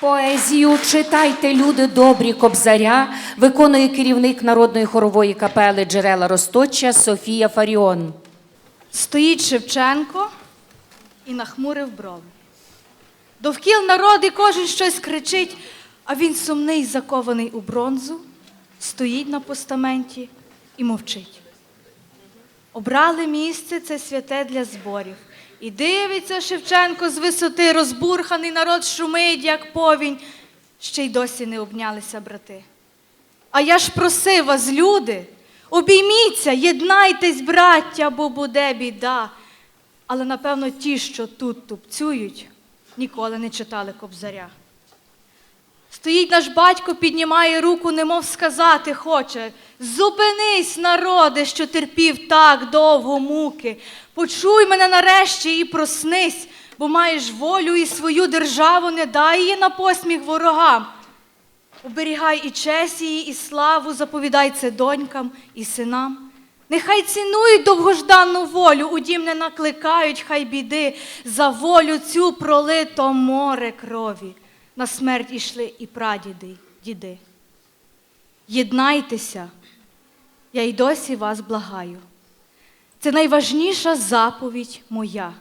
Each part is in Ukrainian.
Поезію читайте, люди добрі кобзаря, виконує керівник народної хорової капели Джерела Росточа Софія Фаріон. Стоїть Шевченко і нахмурив брови. Довкіл народ і кожен щось кричить, а він сумний, закований у бронзу, стоїть на постаменті і мовчить. Обрали місце це святе для зборів. І дивиться Шевченко з висоти, розбурханий народ шумить, як повінь. Ще й досі не обнялися брати. А я ж просив вас, люди, обійміться, єднайтесь, браття, бо буде біда. Але напевно ті, що тут тупцюють, ніколи не читали кобзаря. Стоїть наш батько, піднімає руку, немов сказати хоче. Зупинись, народе, що терпів так довго муки. Почуй мене нарешті і проснись, бо маєш волю і свою державу, не дай її на посміх ворогам. Оберігай і честь її, і славу, заповідай це донькам і синам. Нехай цінують довгожданну волю, у дім не накликають, хай біди, за волю цю пролито море крові. На смерть ішли і прадіди, діди. Єднайтеся, я й досі вас благаю. Це найважніша заповідь моя,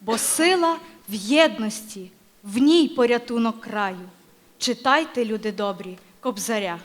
бо сила в єдності, в ній порятунок краю. Читайте, люди добрі, кобзаря.